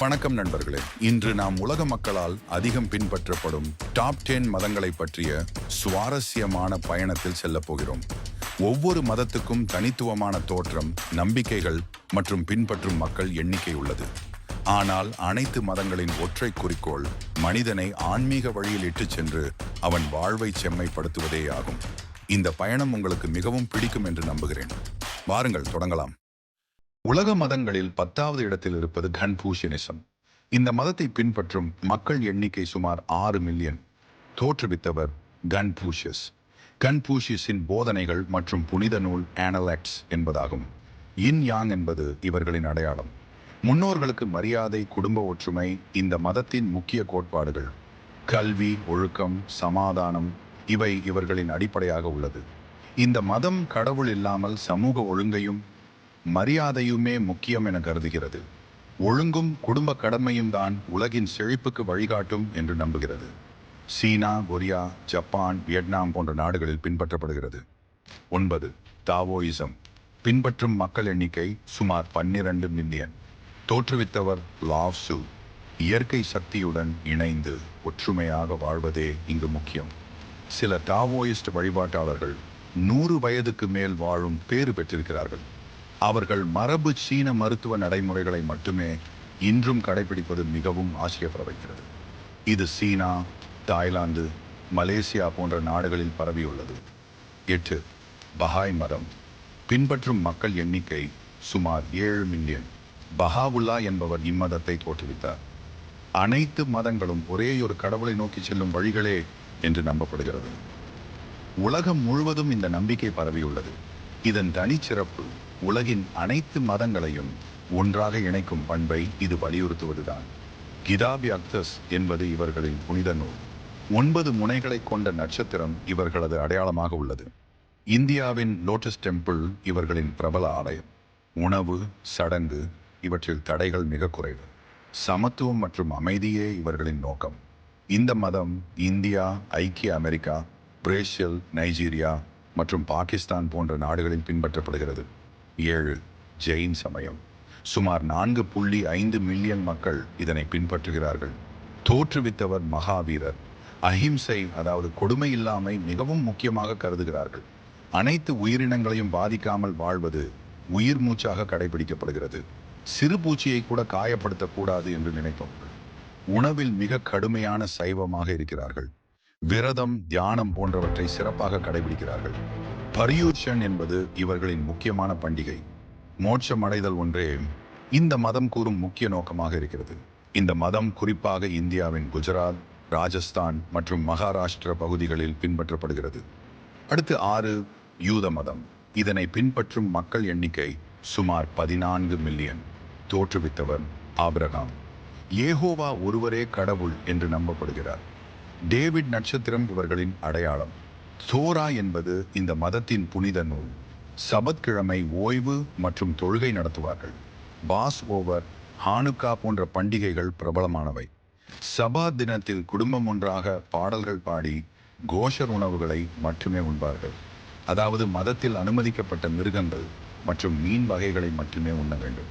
வணக்கம் நண்பர்களே. இன்று நாம் உலக மக்களால் அதிகம் பின்பற்றப்படும் டாப் 10 மதங்களை பற்றிய சுவாரஸ்யமான பயணத்தில் செல்ல போகிறோம். ஒவ்வொரு மதத்துக்கும் தனித்துவமான தோற்றம் நம்பிக்கைகள் மற்றும் பின்பற்றும் மக்கள் எண்ணிக்கை உள்ளது. ஆனால் அனைத்து மதங்களின் ஒற்றை குறிக்கோள் மனிதனை ஆன்மீக வழியில் இட்டுச் சென்று அவன் வாழ்வை செம்மைப்படுத்துவதே ஆகும் இந்த பயணம் உங்களுக்கு மிகவும் பிடிக்கும் என்று நம்புகிறேன். வாருங்கள் தொடங்கலாம். உலக மதங்களில் பத்தாவது இடத்தில் இருப்பது கன்பூஷியனிசம் இந்த மதத்தை பின்பற்றும் மக்கள் எண்ணிக்கை சுமார் ஆறு மில்லியன். தோற்றுவித்தவர் கன்பூஷியஸ் கன்பூஷியஸின் போதனைகள் மற்றும் புனித நூல் ஆனலெக்ஸ் என்பதாகும். இன் யாங் என்பது இவர்களின் அடையாளம். முன்னோர்களுக்கு மரியாதை குடும்ப ஒற்றுமை இந்த மதத்தின் முக்கிய கோட்பாடுகள். கல்வி ஒழுக்கம் சமாதானம் இவை இவர்களின் அடிப்படையாக உள்ளது. இந்த மதம் கடவுள் இல்லாமல் சமூக ஒழுங்கையும் மரியாதையுமே முக்கியம் என கருதுகிறது. ஒழுங்கும் குடும்ப கடமையும் தான் உலகின் செழிப்புக்கு வழிகாட்டும் என்று நம்புகிறது. சீனா கொரியா ஜப்பான் வியட்நாம் போன்ற நாடுகளில் பின்பற்றப்படுகிறது. ஒன்பது தாவோயிசம். பின்பற்றும் மக்கள் எண்ணிக்கை சுமார் பன்னிரண்டு மில்லியன். தோற்றுவித்தவர் லாவ்சு இயற்கை சக்தியுடன் இணைந்து ஒற்றுமையாக வாழ்வதே இங்கு முக்கியம். சில டாவோயிஸ்ட் வழிபாட்டாளர்கள் நூறு வயதுக்கு மேல் வாழும் பேறு பெற்றிருக்கிறார்கள். அவர்கள் மரபு சீன மருத்துவ நடைமுறைகளை மட்டுமே இன்றும் கடைபிடிப்பது மிகவும் ஆச்சரியப்பட வைக்கிறது. இது சீனா தாய்லாந்து மலேசியா போன்ற நாடுகளில் பரவியுள்ளது. எட்டு பஹாய் மதம். பின்பற்றும் மக்கள் எண்ணிக்கை சுமார் ஏழு மில்லியன். பஹாவுல்லா என்பவர் இம்மதத்தை தோற்றுவித்தார். அனைத்து மதங்களும் ஒரே ஒரு கடவுளை நோக்கி செல்லும் வழிகளே என்று நம்பப்படுகிறது. உலகம் முழுவதும் இந்த நம்பிக்கை பரவியுள்ளது. இதன் தனிச்சிறப்பு உலகின் அனைத்து மதங்களையும் ஒன்றாக இணைக்கும் பண்பை இது வலியுறுத்துவதுதான். கிதாபி அக்தஸ் என்பது இவர்களின் புனித நூல். ஒன்பது முனைகளை கொண்ட நட்சத்திரம் இவர்களது அடையாளமாக உள்ளது. இந்தியாவின் லோட்டஸ் டெம்பிள் இவர்களின் பிரபல ஆலயம். உணவு சடங்கு இவற்றில் தடைகள் மிக குறைவு. சமத்துவம் மற்றும் அமைதியே இவர்களின் நோக்கம். இந்த மதம் இந்தியா ஐக்கிய அமெரிக்கா பிரேசில் நைஜீரியா மற்றும் பாகிஸ்தான் போன்ற நாடுகளில் பின்பற்றப்படுகிறது. ஏழு ஜெயின் சமயம். சுமார் நான்கு புள்ளி ஐந்து மில்லியன் மக்கள் இதனை பின்பற்றுகிறார்கள். தோற்றுவித்தவர் மகாவீரர். அஹிம்சை அதாவது கொடுமை இல்லாமை மிகவும் முக்கியமாக கருதுகிறார்கள். அனைத்து உயிரினங்களையும் பாதிக்காமல் வாழ்வது உயிர் மூச்சாக கடைபிடிக்கப்படுகிறது. சிறு பூச்சியை கூட காயப்படுத்தக்கூடாது என்று நினைப்பவர்கள். உணவில் மிக கடுமையான சைவமாக இருக்கிறார்கள். விரதம் தியானம் போன்றவற்றை சிறப்பாக கடைபிடிக்கிறார்கள். பரியூஷன் என்பது இவர்களின் முக்கியமான பண்டிகை. மோட்சம் அடைதல் ஒன்றே இந்த மதம் கூறும் முக்கிய நோக்கமாக இருக்கிறது. இந்த மதம் குறிப்பாக இந்தியாவின் குஜராத் ராஜஸ்தான் மற்றும் மகாராஷ்டிர பகுதிகளில் பின்பற்றப்படுகிறது. அடுத்து ஆறு யூத மதம். இதனை பின்பற்றும் மக்கள் எண்ணிக்கை சுமார் பதினான்கு மில்லியன். தோற்றுவித்தவர் ஆபிரகாம். ஏகோவா ஒருவரே கடவுள் என்று நம்பப்படுகிறார். டேவிட் நட்சத்திரம் இவர்களின் அடையாளம். சோரா என்பது இந்த மதத்தின் புனித நூல். சபத்கிழமை ஓய்வு மற்றும் தொழுகை நடத்துவார்கள். பாஸ் ஓவர் ஹானுக்கா போன்ற பண்டிகைகள் பிரபலமானவை. சபா தினத்தில் குடும்பம் ஒன்றாக பாடல்கள் பாடி கோஷர் உணவுகளை மட்டுமே உண்பார்கள். அதாவது மதத்தில் அனுமதிக்கப்பட்ட மிருகங்கள் மற்றும் மீன் வகைகளை மட்டுமே உண்ண வேண்டும்.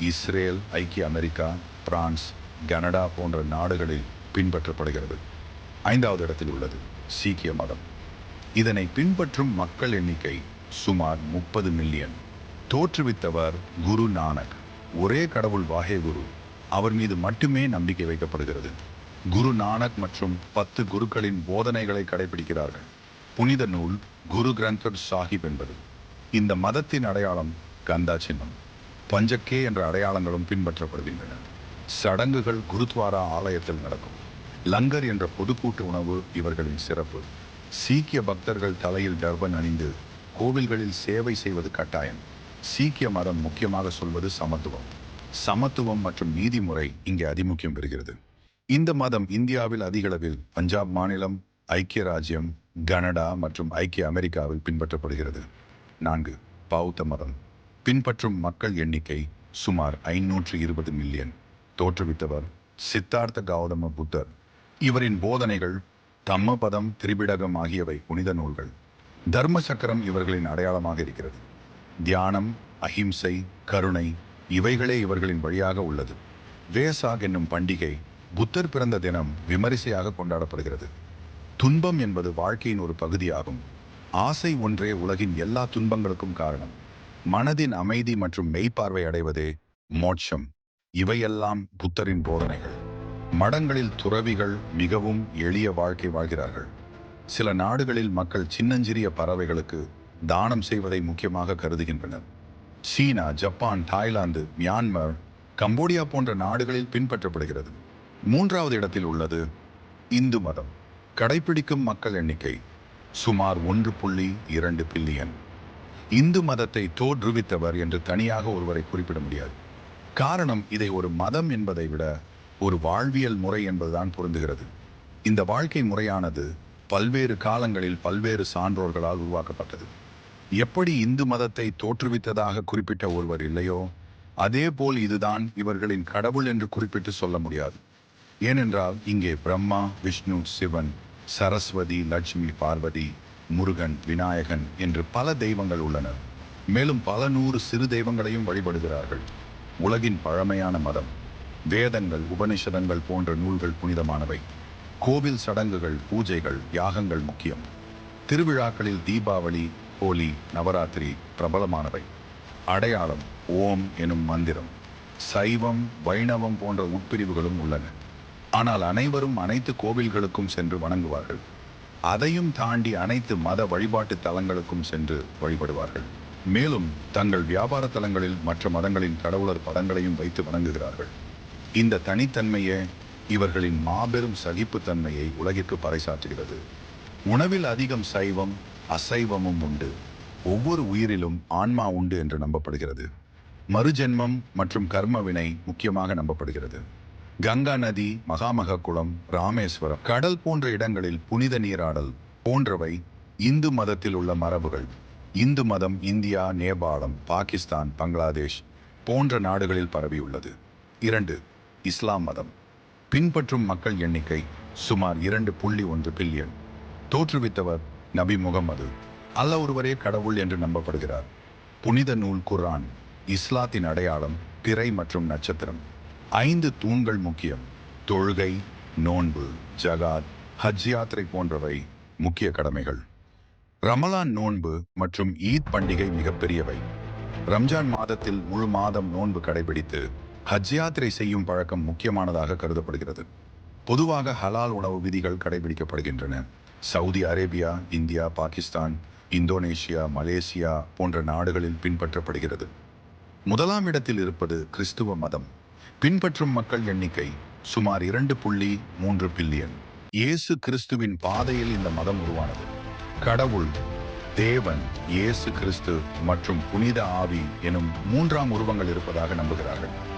இஸ்ரேல் ஐக்கிய அமெரிக்கா பிரான்ஸ் கனடா போன்ற நாடுகளில் பின்பற்றப்படுகிறது. ஐந்தாவது இடத்தில் உள்ளது சீக்கிய மதம். இதனை பின்பற்றும் மக்கள் எண்ணிக்கை சுமார் முப்பது மில்லியன். தோற்றுவித்தவர் குரு நானக். ஒரே கடவுள் வாகே குரு. அவர் மீது மட்டுமே நம்பிக்கை வைக்கப்படுகிறது. குரு நானக் மற்றும் பத்து குருக்களின் போதனைகளை கடைபிடிக்கிறார்கள். புனித நூல் குரு கிரந்தர் சாஹிப் என்பது. இந்த மதத்தின் அடையாளம் கந்தா சின்னம். பஞ்சக்கே என்ற அடையாளங்களும் பின்பற்றப்படுகின்றன. சடங்குகள் குருத்வாரா ஆலயத்தில் நடக்கும். லங்கர் என்ற பொதுக்கூட்டு உணவு இவர்களின் சிறப்பு. சீக்கிய பக்தர்கள் தலையில் டர்பன் அணிந்து கோவில்களில் சேவை செய்வது கட்டாயம். சீக்கிய மதம் முக்கியமாக சொல்வது சமத்துவம். சமத்துவம் மற்றும் நீதிமுறை இங்கே அதிமுக்கியம் பெறுகிறது. இந்த மதம் இந்தியாவில் அதிகளவில் பஞ்சாப் மாநிலம் ஐக்கிய ராஜ்யம் கனடா மற்றும் ஐக்கிய அமெரிக்காவில் பின்பற்றப்படுகிறது. நான்கு பௌத்த மதம். பின்பற்றும் மக்கள் எண்ணிக்கை சுமார் ஐநூற்று இருபது மில்லியன். தோற்றுவித்தவர் சித்தார்த்த கௌதம புத்தர். இவரின் போதனைகள் தம்மபதம் திரிபிடகம் ஆகியவை புனித நூல்கள். தர்ம சக்கரம் இவர்களின் அடையாளமாக இருக்கிறது. தியானம் அஹிம்சை கருணை இவைகளே இவர்களின் வழியாக உள்ளது. வேசாக் என்னும் பண்டிகை புத்தர் பிறந்த தினம் விமரிசையாக கொண்டாடப்படுகிறது. துன்பம் என்பது வாழ்க்கையின் ஒரு பகுதியாகும். ஆசை ஒன்றே உலகின் எல்லா துன்பங்களுக்கும் காரணம். மனதின் அமைதி மற்றும் மெய்ப்பார்வை அடைவதே மோட்சம். இவையெல்லாம் புத்தரின் போதனைகள். மடங்களில் துறவிகள் மிகவும் எளிய வாழ்க்கை வாழ்கிறார்கள். சில நாடுகளில் மக்கள் சின்னஞ்சிறிய பறவைகளுக்கு தானம் செய்வதை முக்கியமாக கருதுகின்றனர். China Japan Thailand Myanmar Cambodia போன்ற நாடுகளில் பின்பற்றப்படுகிறது. மூன்றாவது இடத்தில் உள்ளது இந்து மதம். கடைபிடிக்கும் மக்கள் எண்ணிக்கை சுமார் ஒன்று புள்ளி இரண்டு பில்லியன். இந்து மதத்தை தோற்றுவித்தவர் என்று தனியாக ஒருவரை குறிப்பிட முடியாது. காரணம் இதை ஒரு மதம் என்பதை விட ஒரு வாழ்வியல் முறை என்பதுதான் பொருந்துகிறது. இந்த வாழ்க்கை முறையானது பல்வேறு காலங்களில் பல்வேறு சான்றோர்களால் உருவாக்கப்பட்டது. எப்படி இந்து மதத்தை தோற்றுவித்ததாக குறிப்பிட்ட ஒருவர் இல்லையோ அதேபோல் இதுதான் இவர்களின் கடவுள் என்று குறிப்பிட்டு சொல்ல முடியாது. ஏனென்றால் இங்கே பிரம்மா விஷ்ணு சிவன் சரஸ்வதி லட்சுமி பார்வதி முருகன் விநாயகன் என்று பல தெய்வங்கள் உள்ளனர். மேலும் பல நூறு சிறு தெய்வங்களையும் வழிபடுகிறார்கள். உலகின் பழமையான மதம். வேதங்கள் உபனிஷதங்கள் போன்ற நூல்கள் புனிதமானவை. கோவில் சடங்குகள் பூஜைகள் யாகங்கள் முக்கியம். திருவிழாக்களில் தீபாவளி ஹோலி நவராத்திரி பிரபலமானவை. அடையாளம் ஓம் எனும் மந்திரம். சைவம் வைணவம் போன்ற உட்பிரிவுகளும் உள்ளன. ஆனால் அனைவரும் அனைத்து கோவில்களுக்கும் சென்று வணங்குவார்கள். அதையும் தாண்டி அனைத்து மத வழிபாட்டு தலங்களுக்கும் சென்று வழிபடுவார்கள். மேலும் தங்கள் வியாபார தலங்களில் மற்ற மதங்களின் கடவுளர் படங்களையும் வைத்து வணங்குகிறார்கள். இந்த தனித்தன்மையே இவர்களின் மாபெரும் சகிப்புத்தன்மையை உலகிற்கு பறைசாற்றுகிறது. உணவில் அதிகம் சைவம் அசைவமும் உண்டு. ஒவ்வொரு உயிரிலும் ஆன்மா உண்டு என்று நம்பப்படுகிறது. மறுஜென்மம் மற்றும் கர்ம வினை முக்கியமாக நம்பப்படுகிறது. கங்கா நதி மகாமக குளம் ராமேஸ்வரம் கடல் போன்ற இடங்களில் புனித நீராடல் போன்றவை இந்து மதத்தில் உள்ள மரபுகள். இந்து மதம் இந்தியா நேபாளம் பாகிஸ்தான் பங்களாதேஷ் போன்ற நாடுகளில் பரவியுள்ளது. இரண்டு இஸ்லாம் மதம். பின்பற்றும் மக்கள் எண்ணிக்கை சுமார் இரண்டு புள்ளி ஒன்று பில்லியன். தோற்றுவித்தவர் நபி முகமது அல்ல ஒருவரே கடவுள் என்று நம்பப்படுகிறார். புனித நூல் குர்ஆன் இஸ்லாத்தின் அடையாளம் பிறை மற்றும் நட்சத்திரம். ஐந்து தூண்கள் முக்கியம். தொழுகை நோன்பு ஜகாத் ஹஜ் யாத்திரை போன்றவை முக்கிய கடமைகள். ரமலான் நோன்பு மற்றும் ஈத் பண்டிகை மிகப்பெரியவை. ரம்ஜான் மாதத்தில் முழு மாதம் நோன்பு கடைபிடித்து ஹஜ் யாத்திரை செய்யும் பழக்கம் முக்கியமானதாக கருதப்படுகிறது. பொதுவாக ஹலால் உணவு விதிகள் கடைபிடிக்கப்படுகின்றன. Saudi Arabia India Pakistan Indonesia Malaysia போன்ற நாடுகளில் பின்பற்றப்படுகிறது. முதலாம் இடத்தில் இருப்பது கிறிஸ்துவ மதம். பின்பற்றும் மக்கள் எண்ணிக்கை சுமார் இரண்டு புள்ளி மூன்று பில்லியன். இயேசு கிறிஸ்துவின் பாதையில் இந்த மதம் உருவானது. கடவுள் தேவன் இயேசு கிறிஸ்து மற்றும் புனித ஆவி எனும் மூன்றாம் உருவங்கள் இருப்பதாக நம்புகிறார்கள்.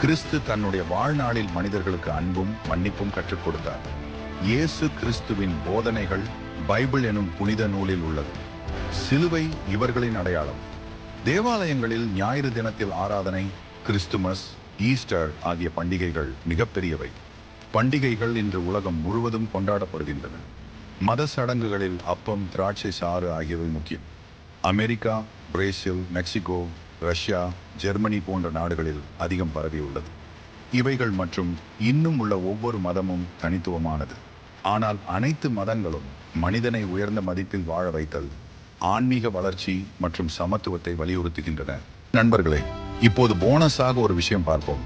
கிறிஸ்து தன்னுடைய வாழ்நாளில் மனிதர்களுக்கு அன்பும் மன்னிப்பும் கற்றுக் கொடுத்தார். இயேசு கிறிஸ்துவின் போதனைகள் பைபிள் எனும் புனித நூலில் உள்ளது. சிலுவை இவர்களின் அடையாளம். தேவாலயங்களில் ஞாயிறு தினத்தில் ஆராதனை கிறிஸ்துமஸ் ஈஸ்டர் ஆகிய பண்டிகைகள் மிகப்பெரியவை. பண்டிகைகள் இன்று உலகம் முழுவதும் கொண்டாடப்படுகின்றன. மத சடங்குகளில் அப்பம் திராட்சை சாறு ஆகியவை முக்கியம். America Brazil Mexico Russia Germany போன்ற நாடுகளில் அதிகம் பரவியுள்ளது இவைகள் மற்றும் இன்னும் உள்ள ஒவ்வொரு மதமும் தனித்துவமானது. ஆனால் அனைத்து மதங்களும் மனிதனை உயர்ந்த மதிப்பில் வாழ வைத்தல் ஆன்மீக வளர்ச்சி மற்றும் சமத்துவத்தை வலியுறுத்துகின்றன. நண்பர்களே இப்போது போனஸாக ஒரு விஷயம் பார்ப்போம்.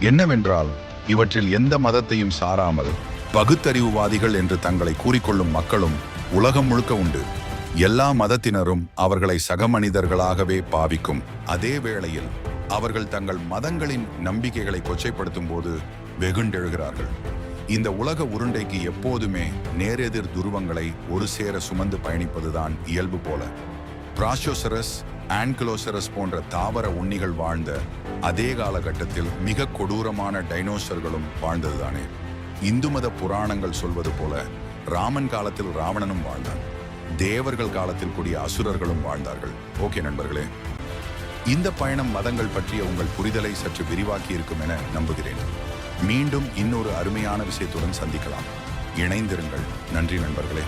என்னவென்றால் இவற்றில் எந்த மதத்தையும் சாராமல் பகுத்தறிவுவாதிகள் என்று தங்களை கூறிக்கொள்ளும் மக்களும் உலகம் முழுக்க உண்டு. எல்லா மதத்தினரும் அவர்களை சக மனிதர்களாகவே பாவிக்கும். அதே வேளையில் அவர்கள் தங்கள் மதங்களின் நம்பிக்கைகளை கொச்சைப்படுத்தும் போது வெகுண்டெழுகிறார்கள். இந்த உலக உருண்டைக்கு எப்போதுமே நேரெதிர் துருவங்களை ஒரு சேர சுமந்து பயணிப்பதுதான் இயல்பு போல. பிராஷோசரஸ் ஆன்கிலோசரஸ் போன்ற தாவர உண்ணிகள் வாழ்ந்த அதே காலகட்டத்தில் மிக கொடூரமான டைனோசர்களும் வாழ்ந்ததுதானே. இந்து மத புராணங்கள் சொல்வது போல ராமன் காலத்தில் ராவணனும் வாழ்ந்தான். தேவர்கள் காலத்தில் கூடிய அசுரர்களும் வாழ்ந்தார்கள். ஓகே நண்பர்களே. இந்த பயணம் மதங்கள் பற்றிய உங்கள் புரிதலை சற்று விரிவாக்கி இருக்கும் என நம்புகிறேன். மீண்டும் இன்னொரு அருமையான விஷயத்துடன் சந்திக்கலாம். இணைந்திருங்கள். நன்றி நண்பர்களே.